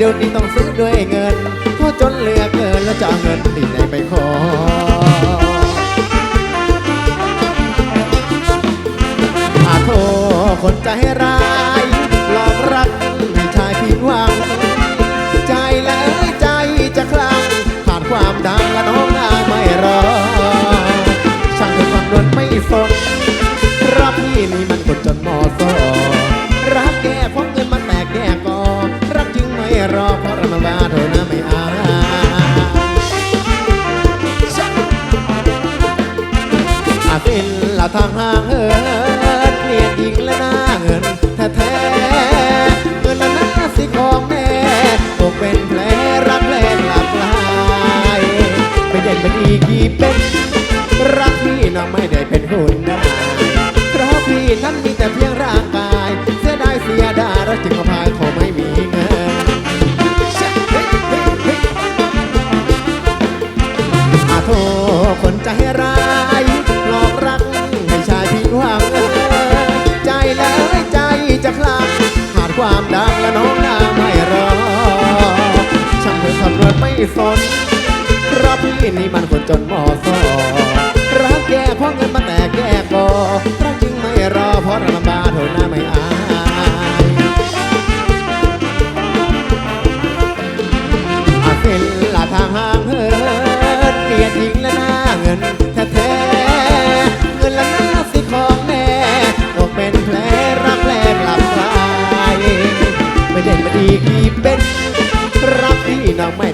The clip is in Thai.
เดี๋ยวนี้ต้องซื้อด้วยเงินเพราะจนเหลือเกินแล้วจะเอาเงินที่ไหนไปขออาโทคนใจร้าย ทางห่างเหินเนียนหญิงและหน้าเงินแท้แท้เงินละหน้าสิของแม่ตกเป็นแผลรักแรงหลับลายไปเด่นเป็นอีกกี่เป็น รักพี่น้องไม่ได้เป็นหุ่นได้เพราะพี่นั้นมีแต่เพียงร่างกาย เสียดายเสียดายรักจึงมาพายขอไม่มีเงินอาโทคนใจร้าย สนรับพี่นี่มันคนจนมอสอรักแกเพราะเงินมาแต่แกก่อรักจริงไม่รอเพราะลำบากเท่าน้าไม่อายอาเป็นลาทางห้างเฮิร์ดเกลียดทิ้งและหน้าเงินแท้เงินละหน้าสิของแน่ตกเป็นแผลรักแลกลับไปไม่เด่นมาดีกี่เป็นรักพี่น้องไม่